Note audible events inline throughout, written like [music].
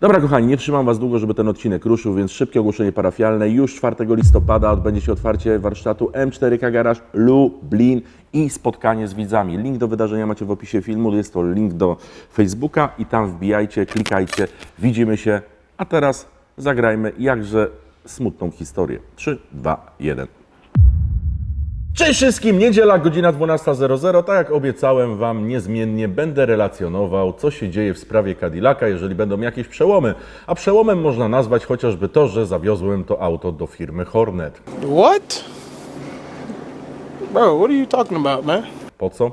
Dobra, kochani, nie trzymam Was długo, żeby ten odcinek ruszył, więc szybkie ogłoszenie parafialne. Już 4 listopada odbędzie się otwarcie warsztatu M4K Garage Lublin i spotkanie z widzami. Link do wydarzenia macie w opisie filmu, jest to link do Facebooka i tam wbijajcie, klikajcie, widzimy się. A teraz zagrajmy jakże smutną historię. 3, 2, 1. Cześć wszystkim, niedziela, godzina 12.00. Tak jak obiecałem Wam, niezmiennie będę relacjonował, co się dzieje w sprawie Cadillaca, jeżeli będą jakieś przełomy. A przełomem można nazwać chociażby to, że zawiozłem to auto do firmy Hornet. What? Bro, what are you talking about, man? Po co?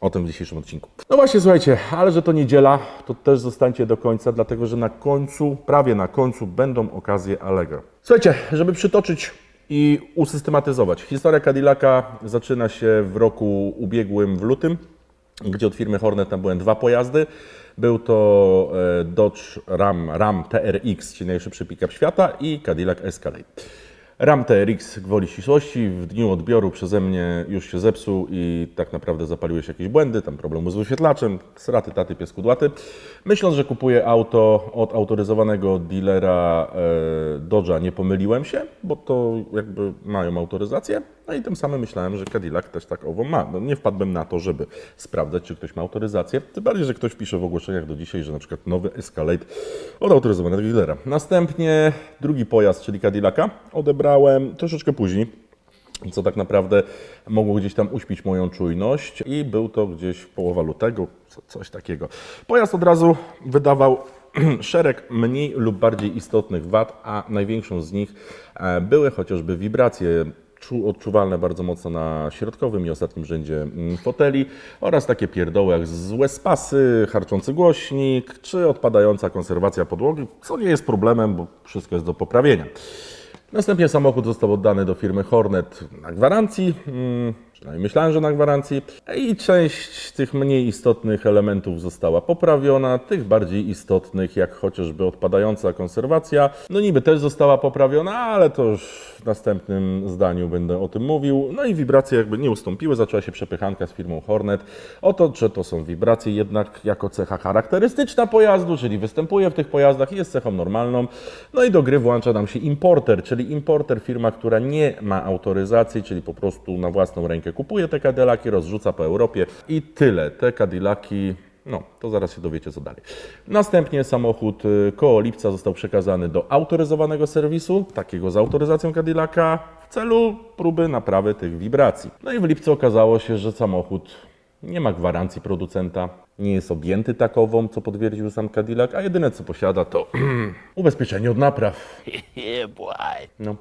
O tym w dzisiejszym odcinku. No właśnie, słuchajcie, ale że to niedziela, to też zostańcie do końca, dlatego że na końcu, prawie na końcu będą okazje Allegro. Słuchajcie, żeby przytoczyć i usystematyzować. Historia Cadillaca zaczyna się w roku ubiegłym, w lutym, gdzie od firmy Hornet tam były dwa pojazdy. Był to e, Dodge Ram, Ram TRX, czyli najszybszy pick-up świata i Cadillac Escalade. Ram TRX gwoli ścisłości w dniu odbioru przeze mnie już się zepsuł i tak naprawdę zapaliły się jakieś błędy, tam problemu z wyświetlaczem, sraty, taty, pies kudłaty. Myśląc, że kupuję auto od autoryzowanego dealera e, Dodge'a, nie pomyliłem się, bo to jakby mają autoryzację. No i tym samym myślałem, że Cadillac też tak owo ma. No nie wpadłem na to, żeby sprawdzać, czy ktoś ma autoryzację. Tym bardziej, że ktoś pisze w ogłoszeniach do dzisiaj, że na przykład nowy Escalade od autoryzowanego dealera. Następnie drugi pojazd, czyli Cadillaca, odebrałem troszeczkę później co tak naprawdę mogło gdzieś tam uśpić moją czujność i był to gdzieś połowa lutego, co, coś takiego. Pojazd od razu wydawał [clears throat] szereg mniej lub bardziej istotnych wad, a największą z nich e, były chociażby wibracje odczuwalne bardzo mocno na środkowym i ostatnim rzędzie mm, foteli oraz takie pierdoły jak złe spasy, harczący głośnik czy odpadająca konserwacja podłogi, co nie jest problemem, bo wszystko jest do poprawienia. Następnie samochód został oddany do firmy Hornet na gwarancji, mm, przynajmniej myślałem, że na gwarancji, i część tych mniej istotnych elementów została poprawiona, tych bardziej istotnych, jak chociażby odpadająca konserwacja, no niby też została poprawiona, ale to już w następnym zdaniu będę o tym mówił. No i wibracje jakby nie ustąpiły, zaczęła się przepychanka z firmą Hornet o to, że to są wibracje jednak jako cecha charakterystyczna pojazdu, czyli występuje w tych pojazdach i jest cechą normalną. No i do gry włącza nam się importer, czyli importer, firma, która nie ma autoryzacji, czyli po prostu na własną rękę kupuje te Cadillaki, rozrzuca po Europie i tyle. Te Cadillaki no, to zaraz się dowiecie co dalej. Następnie samochód y, koło lipca został przekazany do autoryzowanego serwisu, takiego z autoryzacją Cadillaca, w celu próby naprawy tych wibracji. No i w lipcu okazało się, że samochód nie ma gwarancji producenta, nie jest objęty takową, co potwierdził sam Cadillac, a jedyne co posiada to [clears throat] ubezpieczenie od napraw. [laughs] No.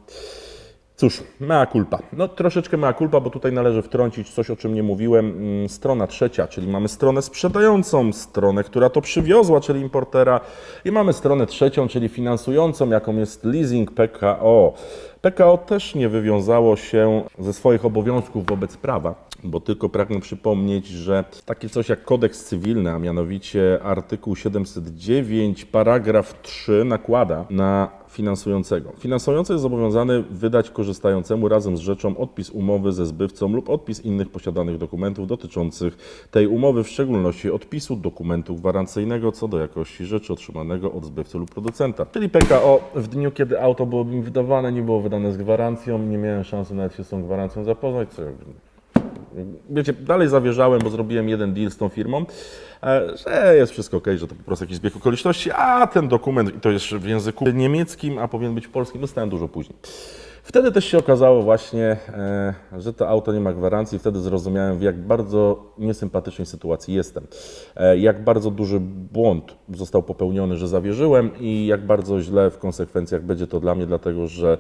Cóż, mea culpa. No troszeczkę mea culpa, bo tutaj należy wtrącić coś, o czym nie mówiłem. Mm, Strona trzecia, czyli mamy stronę sprzedającą, stronę, która to przywiozła, czyli importera i mamy stronę trzecią, czyli finansującą, jaką jest leasing PKO. PKO też nie wywiązało się ze swoich obowiązków wobec prawa, bo tylko pragnę przypomnieć, że takie coś jak kodeks cywilny, a mianowicie artykuł 709, paragraf 3 nakłada na finansującego. Finansujący jest zobowiązany wydać korzystającemu razem z rzeczą odpis umowy ze zbywcą lub odpis innych posiadanych dokumentów dotyczących tej umowy, w szczególności odpisu dokumentu gwarancyjnego co do jakości rzeczy otrzymanego od zbywcy lub producenta. Czyli PKO w dniu, kiedy auto było mi wydawane, nie było wydane z gwarancją, nie miałem szansy nawet się z tą gwarancją zapoznać, co jakby wiecie, dalej zawierzałem, bo zrobiłem jeden deal z tą firmą, e, że jest wszystko ok, że to po prostu jakiś zbieg okoliczności, a ten dokument, i to jeszcze w języku niemieckim, a powinien być polskim, dostałem dużo później. Wtedy też się okazało właśnie, e, że to auto nie ma gwarancji. Wtedy zrozumiałem, w jak bardzo niesympatycznej sytuacji jestem. E, Jak bardzo duży błąd został popełniony, że zawierzyłem i jak bardzo źle w konsekwencjach będzie to dla mnie, dlatego że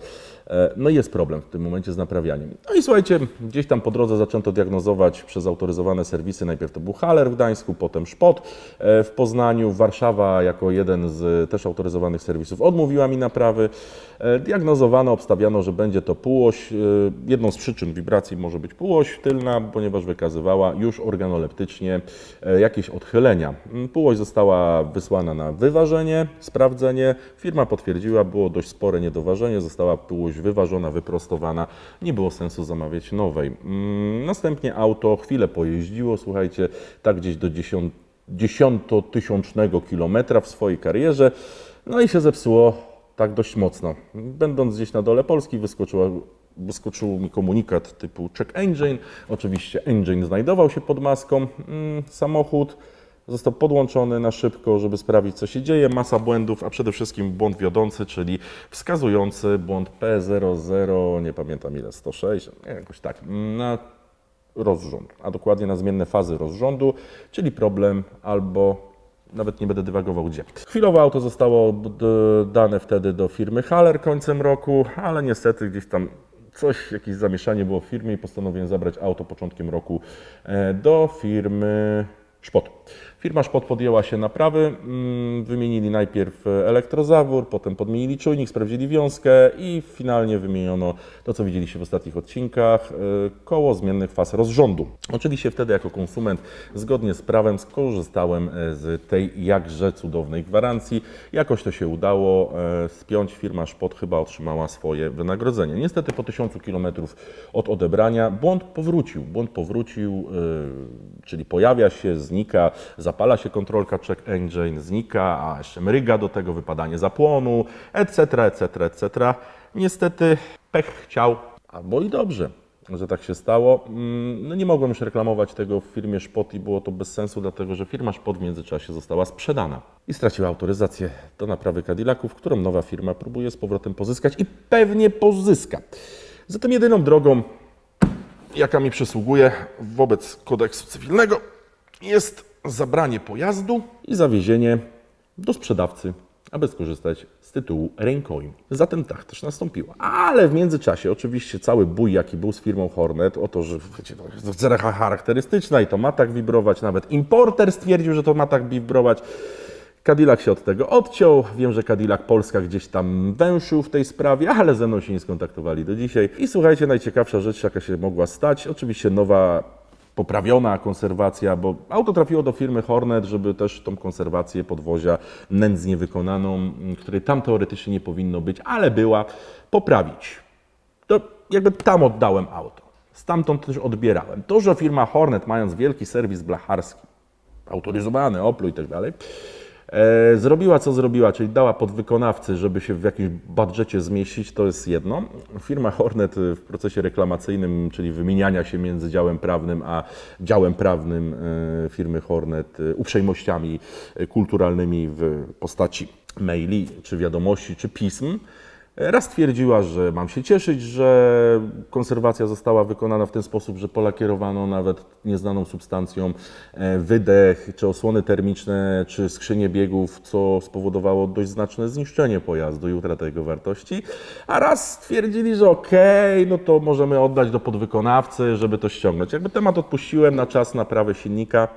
e, no jest problem w tym momencie z naprawianiem. No i słuchajcie, gdzieś tam po drodze zaczęto diagnozować przez autoryzowane serwisy. Najpierw to był Haller w Gdańsku, potem Szpot e, w Poznaniu, Warszawa jako jeden z też autoryzowanych serwisów odmówiła mi naprawy. E, Diagnozowano, obstawiano, że będzie to półoś. Jedną z przyczyn wibracji może być półoś tylna, ponieważ wykazywała już organoleptycznie jakieś odchylenia. Mm, Półoś została wysłana na wyważenie, sprawdzenie. Firma potwierdziła, było dość spore niedoważenie, została półoś wyważona, wyprostowana. Nie było sensu zamawiać nowej. Mm, Następnie auto chwilę pojeździło, słuchajcie, tak gdzieś do 10 dziesiątotysiącznego kilometra w swojej karierze. No i się zepsuło tak dość mocno. Będąc gdzieś na dole Polski wyskoczyła, wyskoczył mi komunikat typu check engine. Oczywiście engine znajdował się pod maską. Mm, samochód został podłączony na szybko, żeby sprawdzić co się dzieje. Masa błędów, a przede wszystkim błąd wiodący, czyli wskazujący błąd P00, nie pamiętam ile, 106, nie, jakoś tak, na rozrząd, a dokładnie na zmienne fazy rozrządu, czyli problem albo nawet nie będę dywagował gdzie. Chwilowo auto zostało dane wtedy do firmy Haller końcem roku, ale niestety gdzieś tam coś, jakieś zamieszanie było w firmie i postanowiłem zabrać auto początkiem roku e, do firmy Szpot. Firma Szpot podjęła się naprawy, mm, wymienili najpierw elektrozawór, potem podmienili czujnik, sprawdzili wiązkę i finalnie wymieniono to, co widzieliście w ostatnich odcinkach, y, koło zmiennych faz rozrządu. Oczywiście wtedy jako konsument zgodnie z prawem skorzystałem e, z tej jakże cudownej gwarancji. Jakoś to się udało e, spiąć. Firma Szpot chyba otrzymała swoje wynagrodzenie. Niestety po tysiącu kilometrów od odebrania błąd powrócił. Błąd powrócił, czyli pojawia się, znika, zapala się kontrolka check engine, znika, a jeszcze mryga do tego wypadanie zapłonu, etc., etc., etc. Niestety pech chciał, albo i dobrze, że tak się stało. Mm, No nie mogłem już reklamować tego w firmie Szpot i było to bez sensu, dlatego że firma Szpot w międzyczasie została sprzedana i straciła autoryzację do naprawy Cadillaców, którą nowa firma próbuje z powrotem pozyskać i pewnie pozyska. Zatem jedyną drogą, jaka mi przysługuje wobec kodeksu cywilnego, jest zabranie pojazdu i zawiezienie do sprzedawcy, aby skorzystać z tytułu rękojmu. Zatem tak też nastąpiło. Ale w międzyczasie oczywiście cały bój, jaki był z firmą Hornet, o to, że wiecie, to cecha charakterystyczna i to ma tak wibrować, nawet importer stwierdził, że to ma tak wibrować. Cadillac się od tego odciął. Wiem, że Cadillac Polska gdzieś tam węszył w tej sprawie, ale ze mną się nie skontaktowali do dzisiaj. I słuchajcie, najciekawsza rzecz, jaka się mogła stać, oczywiście nowa poprawiona konserwacja, bo auto trafiło do firmy Hornet, żeby też tą konserwację podwozia nędznie wykonaną, której tam teoretycznie nie powinno być, ale była, poprawić. To jakby tam oddałem auto. Stamtąd też odbierałem. To, że firma Hornet, mając wielki serwis blacharski, autoryzowany, Oplu i tak dalej, zrobiła co zrobiła, czyli dała podwykonawcy, żeby się w jakimś budżecie zmieścić, to jest jedno. Firma Hornet e, w procesie reklamacyjnym, czyli wymieniania się między działem prawnym a działem prawnym e, firmy Hornet e, uprzejmościami e, kulturalnymi w postaci maili, czy wiadomości, czy pism, Raz twierdziła, że mam się cieszyć, że konserwacja została wykonana w ten sposób, że polakierowano nawet nieznaną substancją e, wydech, czy osłony termiczne, czy skrzynie biegów, co spowodowało dość znaczne zniszczenie pojazdu i utratę jego wartości. A raz stwierdzili, że okej, no to możemy oddać do podwykonawcy, żeby to ściągnąć. Jakby temat odpuściłem na czas naprawy silnika.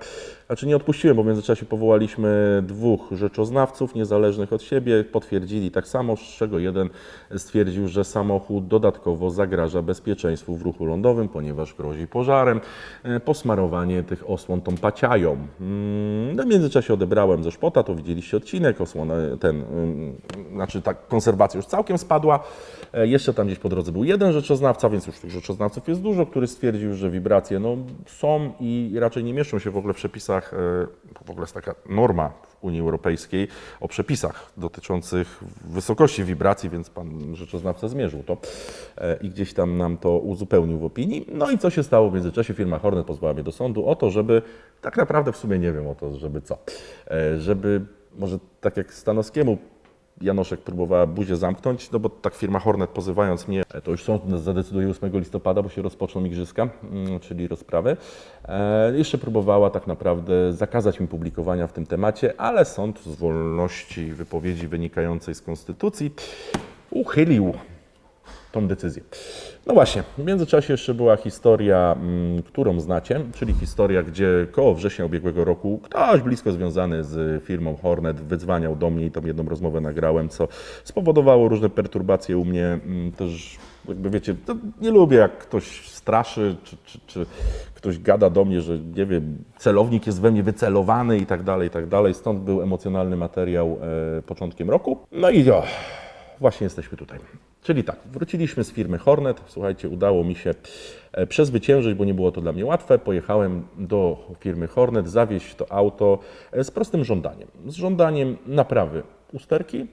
Znaczy nie odpuściłem, bo w międzyczasie powołaliśmy dwóch rzeczoznawców niezależnych od siebie, potwierdzili tak samo, z czego jeden stwierdził, że samochód dodatkowo zagraża bezpieczeństwu w ruchu lądowym, ponieważ grozi pożarem, e, posmarowanie tych osłon tą paciają. Mm, No w międzyczasie odebrałem ze szpota, to widzieliście odcinek, osłona, ten, ym, znaczy ta konserwacja już całkiem spadła. E, Jeszcze tam gdzieś po drodze był jeden rzeczoznawca, więc już tych rzeczoznawców jest dużo, który stwierdził, że wibracje no, są i raczej nie mieszczą się w ogóle w przepisach, e, w ogóle jest taka norma w Unii Europejskiej o przepisach dotyczących wysokości wibracji, więc pan rzeczoznawca zmierzył to e, i gdzieś tam nam to uzupełnił w opinii. No i co się stało w międzyczasie? Firma Hornet pozwała mnie do sądu o to, żeby, tak naprawdę w sumie nie wiem o to, żeby co, e, żeby może tak jak Stanowskiemu Janoszek próbowała buzię zamknąć, no bo tak firma Hornet pozywając mnie, e, to już sąd zadecyduje 8 listopada, bo się rozpoczną igrzyska, mm, czyli rozprawy. E, jeszcze próbowała tak naprawdę zakazać mi publikowania w tym temacie, ale sąd z wolności wypowiedzi wynikającej z konstytucji uchylił tą decyzję. No właśnie, w międzyczasie jeszcze była historia, mm, którą znacie, czyli historia, gdzie koło września ubiegłego roku ktoś blisko związany z firmą Hornet wydzwaniał do mnie i tą jedną rozmowę nagrałem, co spowodowało różne perturbacje u mnie. mm, Też, jakby wiecie, nie lubię jak ktoś straszy, czy, czy, czy ktoś gada do mnie, że nie wiem, celownik jest we mnie wycelowany i tak dalej, i tak dalej. Stąd był emocjonalny materiał e, początkiem roku. No i o, właśnie jesteśmy tutaj. Czyli tak, wróciliśmy z firmy Hornet. Słuchajcie, udało mi się e, przezwyciężyć, bo nie było to dla mnie łatwe. Pojechałem do firmy Hornet, zawieźć to auto e, z prostym żądaniem. Z żądaniem naprawy usterki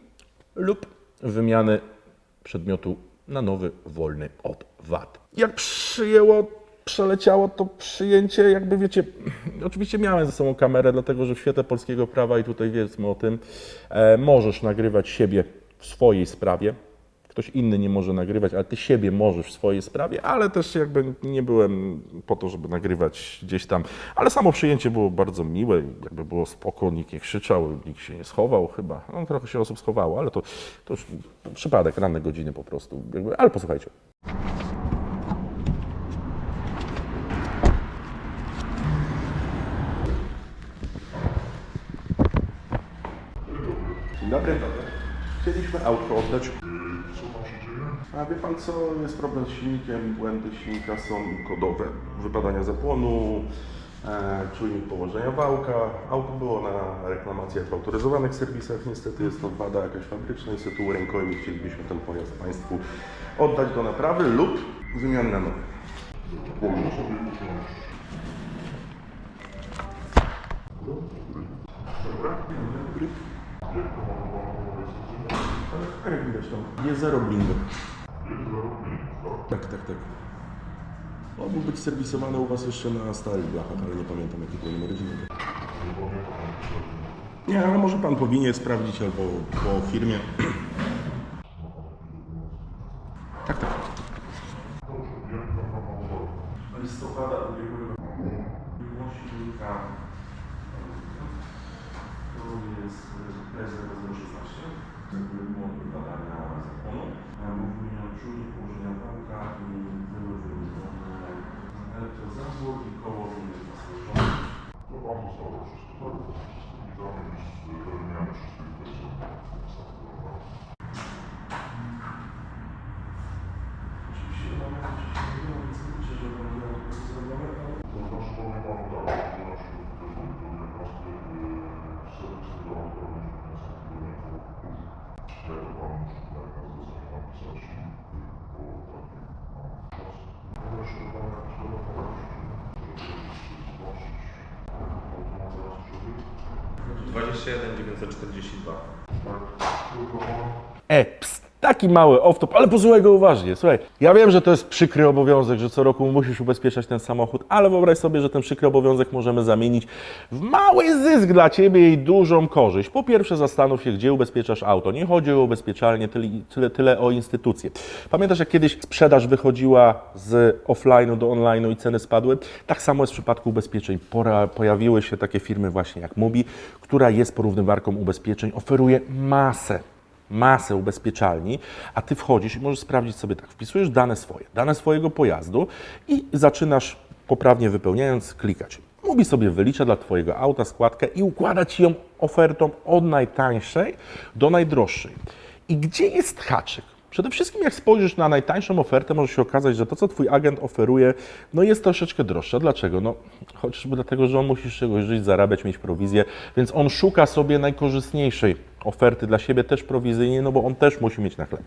lub wymiany przedmiotu na nowy, wolny od VAT. Jak przyjęło, przeleciało to przyjęcie, jakby wiecie, [clears throat] oczywiście miałem ze sobą kamerę, dlatego że w świetle polskiego prawa i tutaj wiedzmy o tym, e, możesz nagrywać siebie w swojej sprawie. Ktoś inny nie może nagrywać, ale ty siebie możesz w swojej sprawie, ale też jakby nie byłem po to, żeby nagrywać gdzieś tam. Ale samo przyjęcie było bardzo miłe, jakby było spoko, nikt nie krzyczał, nikt się nie schował chyba. No, trochę się osób schowało, ale to, to już przypadek, ranne godziny po prostu. Jakby, ale posłuchajcie. Dzień dobry. Chcieliśmy auto oddać. A wie pan co, jest problem z silnikiem, błędy silnika są kodowe. Wypadania zapłonu, e, czujnik położenia wałka. Auto było na reklamacjach w autoryzowanych serwisach. Niestety jest to wada jakaś fabryczna i z tytułu rękojmi chcielibyśmy ten pojazd Państwu oddać do naprawy lub wymiany na nowy. Jak widać tam. Jest zero blindu. Tak, tak, tak. On mógł być serwisowany u Was jeszcze na stałych blachach, ale nie pamiętam jaki był numer silnika. Nie, ale może Pan powinien sprawdzić albo po firmie. Tak, tak. Listopada ubiegłego silnika to jest PS016 błąd badania zapłonu. Był wymieniony czujnik położenia wałka i były wymienione elektrozabór i koło innych pasażerów. To Pan zostało tak? Witamy z wymiany wszystkich kwestii. Oczywiście mamy jakieś nie wiem, skrócie, że będą miały to zrobione, ale To znaczy powiem Panu tak, to znaczy też do diagnosty serwis do odpowiedzi wniosek Ja to Panu muszę tutaj na zlecenie napisać po takim czas. No jeszcze Pan jakiś telefon żeby zgłosić automat zaraz przebieg. 21 942. Tak, tylko Pan E, pst, taki mały off-top, ale posłuchaj go uważnie. Słuchaj, ja wiem, że to jest przykry obowiązek, że co roku musisz ubezpieczać ten samochód, ale wyobraź sobie, że ten przykry obowiązek możemy zamienić w mały zysk dla Ciebie i dużą korzyść. Po pierwsze zastanów się, gdzie ubezpieczasz auto. Nie chodzi o ubezpieczalnie, tyle, tyle, tyle o instytucje. Pamiętasz, jak kiedyś sprzedaż wychodziła z offline'u do online'u i ceny spadły? Tak samo jest w przypadku ubezpieczeń. Pora, pojawiły się takie firmy właśnie jak Mubi, która jest porównywarką ubezpieczeń, oferuje masę masę ubezpieczalni, a ty wchodzisz i możesz sprawdzić sobie tak, wpisujesz dane swoje, dane swojego pojazdu i zaczynasz poprawnie wypełniając klikać. Mówi sobie wylicza dla twojego auta składkę i układa ci ją ofertą od najtańszej do najdroższej. I gdzie jest haczyk? Przede wszystkim jak spojrzysz na najtańszą ofertę, może się okazać, że to, co twój agent oferuje, no jest troszeczkę droższe. Dlaczego? No chociażby dlatego, że on musi z czegoś żyć, zarabiać, mieć prowizję, więc on szuka sobie najkorzystniejszej oferty dla siebie też prowizyjnie, no bo on też musi mieć na chleb.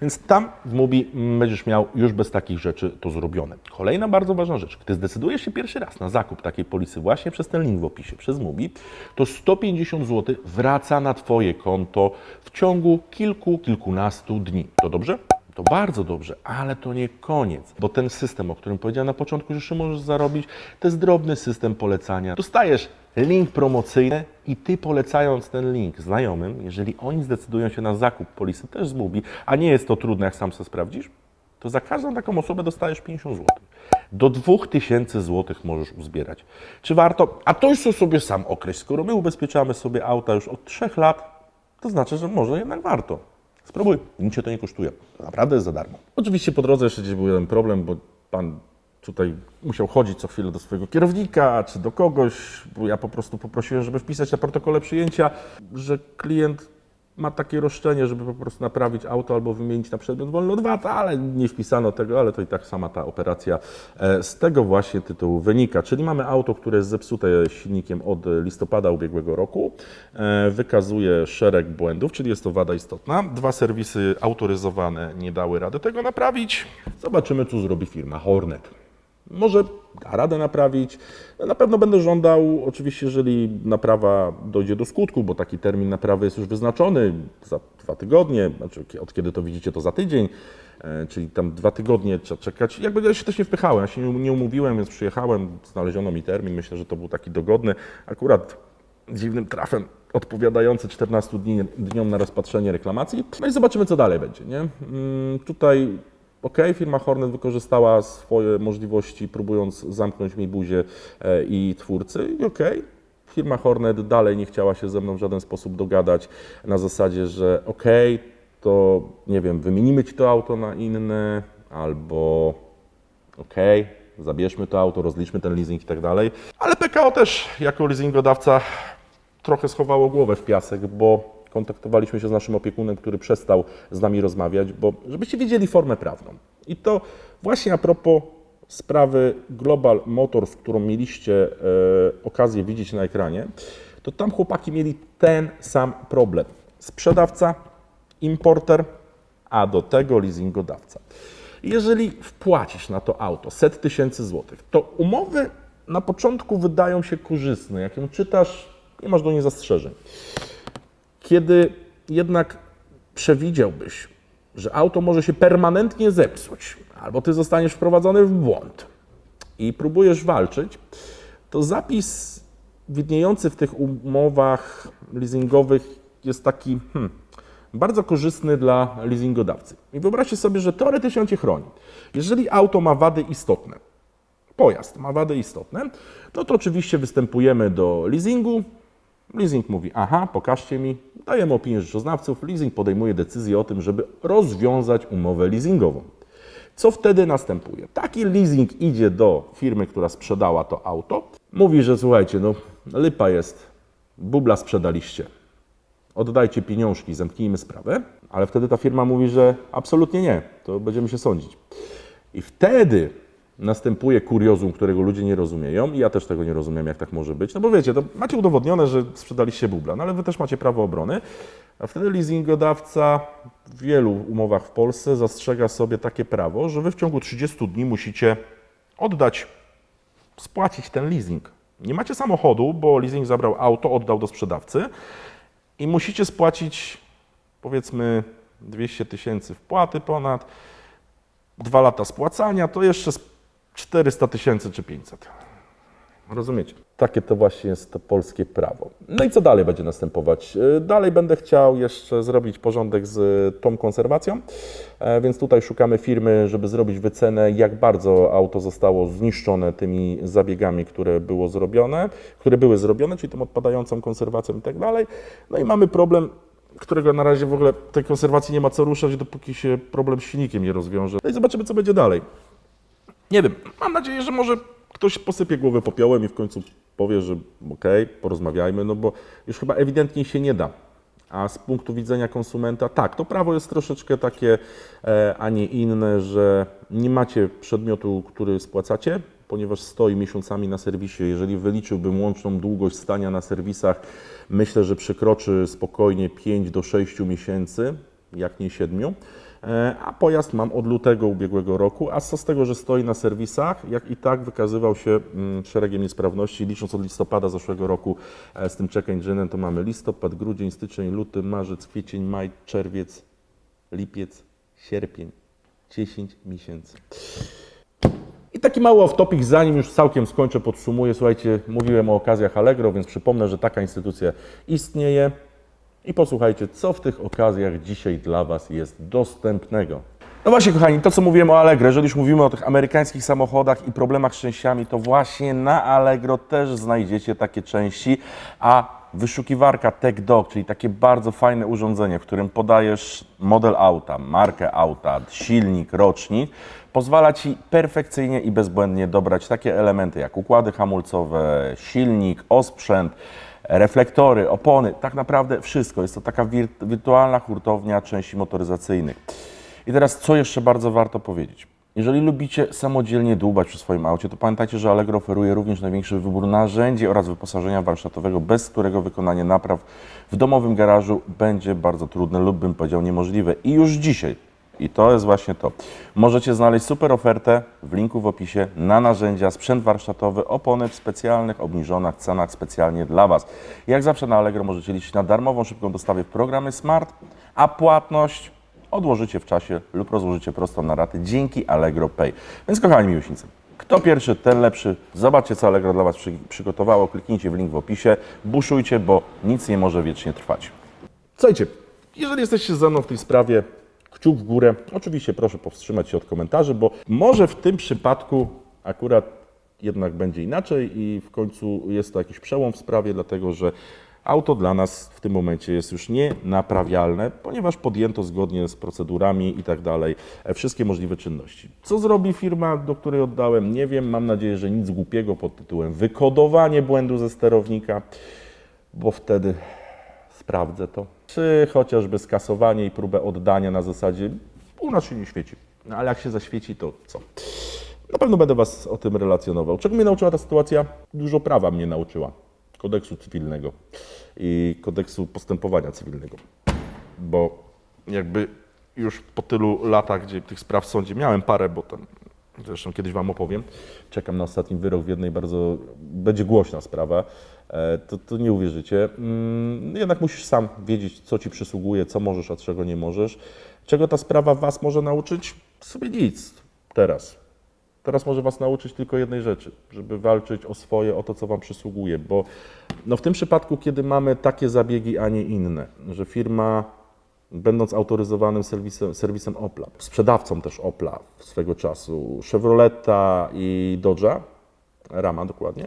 Więc tam w Mubi będziesz miał już bez takich rzeczy to zrobione. Kolejna bardzo ważna rzecz. Gdy zdecydujesz się pierwszy raz na zakup takiej polisy właśnie przez ten link w opisie, przez Mubi, to 150 zł wraca na Twoje konto w ciągu kilku, kilkunastu dni. To dobrze? To bardzo dobrze, ale to nie koniec, bo ten system, o którym powiedziałem na początku, że możesz zarobić, to jest drobny system polecania. Dostajesz link promocyjny i ty polecając ten link znajomym, jeżeli oni zdecydują się na zakup polisy też z Mubi, a nie jest to trudne, jak sam sobie sprawdzisz, to za każdą taką osobę dostajesz 50 zł. Do 2000 zł możesz uzbierać. Czy warto? A to już sobie sam określ. Skoro my ubezpieczamy sobie auta już od 3 lat, to znaczy, że może jednak warto. Spróbuj, nic cię to nie kosztuje. To naprawdę jest za darmo. Oczywiście po drodze jeszcze gdzieś był jeden problem, bo pan tutaj musiał chodzić co chwilę do swojego kierownika czy do kogoś, ja po prostu poprosiłem, żeby wpisać na protokole przyjęcia, że klient ma takie roszczenie, żeby po prostu naprawić auto albo wymienić na przedmiot wolny od VAT, ale nie wpisano tego, ale to i tak sama ta operacja e, z tego właśnie tytułu wynika. Czyli mamy auto, które jest zepsute silnikiem od listopada ubiegłego roku, e, wykazuje szereg błędów, czyli jest to wada istotna. Dwa serwisy autoryzowane nie dały rady tego naprawić. Zobaczymy, co zrobi firma Hornet. Może da radę naprawić. Na pewno będę żądał, oczywiście, jeżeli naprawa dojdzie do skutku, bo taki termin naprawy jest już wyznaczony za dwa tygodnie, znaczy od kiedy to widzicie, to za tydzień, e, czyli tam dwa tygodnie trzeba czekać. Jakby ja się też nie wpychałem, ja się nie, nie umówiłem, więc przyjechałem, znaleziono mi termin, myślę, że to był taki dogodny. Akurat dziwnym trafem odpowiadający 14 dni, dniom na rozpatrzenie reklamacji. No i zobaczymy, co dalej będzie. Nie? Mm, Tutaj ok, firma Hornet wykorzystała swoje możliwości, próbując zamknąć mi buzię e, i twórcy. I ok, firma Hornet dalej nie chciała się ze mną w żaden sposób dogadać na zasadzie, że ok, to nie wiem, wymienimy ci to auto na inne, albo ok, zabierzmy to auto, rozliczmy ten leasing i tak dalej. Ale PKO też jako leasingodawca trochę schowało głowę w piasek, bo kontaktowaliśmy się z naszym opiekunem, który przestał z nami rozmawiać, bo żebyście wiedzieli formę prawną. I to właśnie a propos sprawy Global Motors, którą mieliście e, okazję widzieć na ekranie, to tam chłopaki mieli ten sam problem. Sprzedawca, importer, a do tego leasingodawca. Jeżeli wpłacisz na to auto set tysięcy złotych, to umowy na początku wydają się korzystne. Jak ją czytasz, nie masz do niej zastrzeżeń. Kiedy jednak przewidziałbyś, że auto może się permanentnie zepsuć, albo ty zostaniesz wprowadzony w błąd i próbujesz walczyć, to zapis widniejący w tych umowach leasingowych jest taki hmm, bardzo korzystny dla leasingodawcy. I wyobraźcie sobie, że teoretycznie on cię chroni. Jeżeli auto ma wady istotne, pojazd ma wady istotne, no to oczywiście występujemy do leasingu. Leasing mówi, aha, pokażcie mi, dajemy opinię rzeczoznawców, leasing podejmuje decyzję o tym, żeby rozwiązać umowę leasingową. Co wtedy następuje? Taki leasing idzie do firmy, która sprzedała to auto, mówi, że słuchajcie, no lipa jest, bubla sprzedaliście, oddajcie pieniążki, zamknijmy sprawę, ale wtedy ta firma mówi, że absolutnie nie, to będziemy się sądzić. I wtedy następuje kuriozum, którego ludzie nie rozumieją i ja też tego nie rozumiem, jak tak może być. No bo wiecie, to macie udowodnione, że sprzedaliście bubla, no ale wy też macie prawo obrony, a wtedy leasingodawca w wielu umowach w Polsce zastrzega sobie takie prawo, że wy w ciągu 30 dni musicie oddać, spłacić ten leasing. Nie macie samochodu, bo leasing zabrał auto, oddał do sprzedawcy i musicie spłacić powiedzmy 200 tysięcy wpłaty ponad, dwa lata spłacania, to jeszcze 400 tysięcy czy 500. Rozumiecie? Takie to właśnie jest to polskie prawo. No i co dalej będzie następować? Yy, Dalej będę chciał jeszcze zrobić porządek z y, tą konserwacją, e, więc tutaj szukamy firmy, żeby zrobić wycenę, jak bardzo auto zostało zniszczone tymi zabiegami, które było zrobione, które były zrobione, czyli tą odpadającą konserwacją i tak dalej. No i mamy problem, którego na razie w ogóle tej konserwacji nie ma co ruszać, dopóki się problem z silnikiem nie rozwiąże. No i zobaczymy, co będzie dalej. Nie wiem, mam nadzieję, że może ktoś posypie głowę popiołem i w końcu powie, że okej, porozmawiajmy, no bo już chyba ewidentnie się nie da. A z punktu widzenia konsumenta, tak, to prawo jest troszeczkę takie, e, a nie inne, że nie macie przedmiotu, który spłacacie, ponieważ stoi miesiącami na serwisie. Jeżeli wyliczyłbym łączną długość stania na serwisach, myślę, że przekroczy spokojnie 5 do 6 miesięcy, jak nie 7. E, A pojazd mam od lutego ubiegłego roku, a co z tego, że stoi na serwisach, jak i tak wykazywał się mm, szeregiem niesprawności. Licząc od listopada zeszłego roku e, z tym check engine'em, to mamy listopad, grudzień, styczeń, luty, marzec, kwiecień, maj, czerwiec, lipiec, sierpień. 10 miesięcy. I taki mały off-topic, zanim już całkiem skończę, podsumuję. Słuchajcie, mówiłem o okazjach Allegro, więc przypomnę, że taka instytucja istnieje. I posłuchajcie, co w tych okazjach dzisiaj dla Was jest dostępnego. No właśnie, kochani, to co mówiłem o Allegro, jeżeli już mówimy o tych amerykańskich samochodach i problemach z częściami, to właśnie na Allegro też znajdziecie takie części, a wyszukiwarka TechDoc, czyli takie bardzo fajne urządzenie, w którym podajesz model auta, markę auta, silnik, rocznik, pozwala Ci perfekcyjnie i bezbłędnie dobrać takie elementy jak układy hamulcowe, silnik, osprzęt, reflektory, opony, tak naprawdę wszystko. Jest to taka wir- wirtualna hurtownia części motoryzacyjnych. I teraz, co jeszcze bardzo warto powiedzieć? Jeżeli lubicie samodzielnie dłubać przy swoim aucie, to pamiętajcie, że Allegro oferuje również największy wybór narzędzi oraz wyposażenia warsztatowego, bez którego wykonanie napraw w domowym garażu będzie bardzo trudne lub bym powiedział niemożliwe. I już dzisiaj I to jest właśnie to. Możecie znaleźć super ofertę w linku w opisie na narzędzia, sprzęt warsztatowy, opony w specjalnych, obniżonych cenach specjalnie dla Was. Jak zawsze na Allegro możecie liczyć na darmową, szybką dostawę w programie Smart, a płatność odłożycie w czasie lub rozłożycie prosto na raty dzięki Allegro Pay. Więc kochani miłośnicy, kto pierwszy, ten lepszy. Zobaczcie, co Allegro dla Was przy, przygotowało. Kliknijcie w link w opisie, buszujcie, bo nic nie może wiecznie trwać. Słuchajcie, jeżeli jesteście ze mną w tej sprawie, kciuk w górę. Oczywiście proszę powstrzymać się od komentarzy, bo może w tym przypadku akurat jednak będzie inaczej i w końcu jest to jakiś przełom w sprawie, dlatego że auto dla nas w tym momencie jest już nienaprawialne, ponieważ podjęto zgodnie z procedurami i tak dalej wszystkie możliwe czynności. Co zrobi firma, do której oddałem, nie wiem. Mam nadzieję, że nic głupiego pod tytułem wykodowanie błędu ze sterownika, bo wtedy sprawdzę to. Czy chociażby skasowanie i próbę oddania na zasadzie u nas się nie świeci. No ale jak się zaświeci, to co? Na pewno będę Was o tym relacjonował. Czego mnie nauczyła ta sytuacja? Dużo prawa mnie nauczyła. Kodeksu cywilnego i kodeksu postępowania cywilnego. Bo jakby już po tylu latach, gdzie tych spraw w sądzie miałem parę, bo tam zresztą kiedyś Wam opowiem, czekam na ostatni wyrok w jednej bardzo, będzie głośna sprawa, to, to nie uwierzycie. Mm, Jednak musisz sam wiedzieć, co Ci przysługuje, co możesz, a czego nie możesz. Czego ta sprawa Was może nauczyć? Sobie nic teraz. Teraz może Was nauczyć tylko jednej rzeczy, żeby walczyć o swoje, o to, co Wam przysługuje, bo no w tym przypadku, kiedy mamy takie zabiegi, a nie inne, że firma, będąc autoryzowanym serwisem, serwisem Opla, sprzedawcą też Opla swego czasu, Chevroleta i Dodge'a, Rama dokładnie,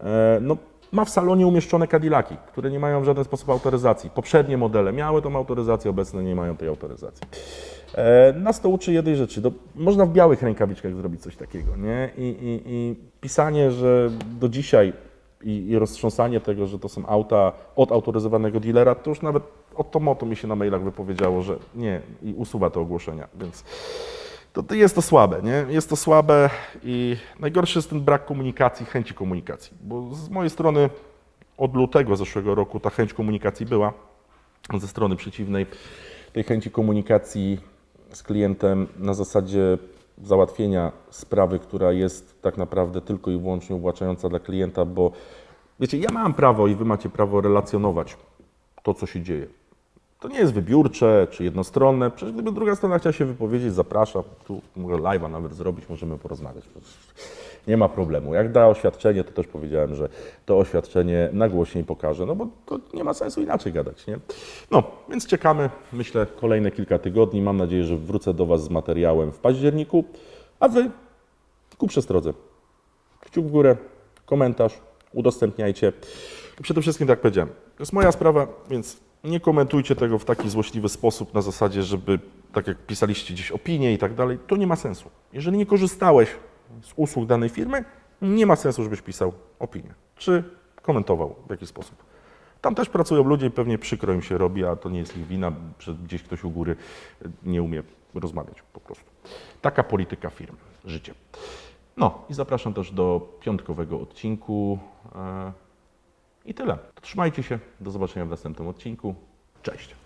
e, no ma w salonie umieszczone Cadillaki, które nie mają w żaden sposób autoryzacji. Poprzednie modele miały tą autoryzację, obecne nie mają tej autoryzacji. E, Nas to uczy jednej rzeczy. Do, można w białych rękawiczkach zrobić coś takiego, nie? I, i, i pisanie, że do dzisiaj i, i roztrząsanie tego, że to są auta od autoryzowanego dealera, to już nawet od Tomoto mi się na mailach wypowiedziało, że nie i usuwa te ogłoszenia, więc to, to jest to słabe, nie? Jest to słabe i najgorszy jest ten brak komunikacji, chęci komunikacji, bo z mojej strony od lutego zeszłego roku ta chęć komunikacji była, ze strony przeciwnej tej chęci komunikacji z klientem na zasadzie załatwienia sprawy, która jest tak naprawdę tylko i wyłącznie uwłaczająca dla klienta, bo wiecie, ja mam prawo i wy macie prawo relacjonować to, co się dzieje. To nie jest wybiórcze czy jednostronne. Przecież gdyby druga strona chciała się wypowiedzieć, zapraszam. Tu mogę live'a nawet zrobić, możemy porozmawiać. Nie ma problemu. Jak da oświadczenie, to też powiedziałem, że to oświadczenie nagłośniej pokażę, no bo to nie ma sensu inaczej gadać, nie? No, więc czekamy, myślę, kolejne kilka tygodni. Mam nadzieję, że wrócę do Was z materiałem w październiku, a Wy ku przestrodze. Kciuk w górę, komentarz, udostępniajcie. Przede wszystkim, tak jak powiedziałem, to jest moja sprawa, więc nie komentujcie tego w taki złośliwy sposób na zasadzie, żeby, tak jak pisaliście gdzieś opinie i tak dalej, to nie ma sensu. Jeżeli nie korzystałeś z usług danej firmy, nie ma sensu, żebyś pisał opinię, czy komentował w jakiś sposób. Tam też pracują ludzie i pewnie przykro im się robi, a to nie jest ich wina, że gdzieś ktoś u góry nie umie rozmawiać po prostu. Taka polityka firm, życie. No i zapraszam też do piątkowego odcinku. I tyle. Trzymajcie się. Do zobaczenia w następnym odcinku. Cześć.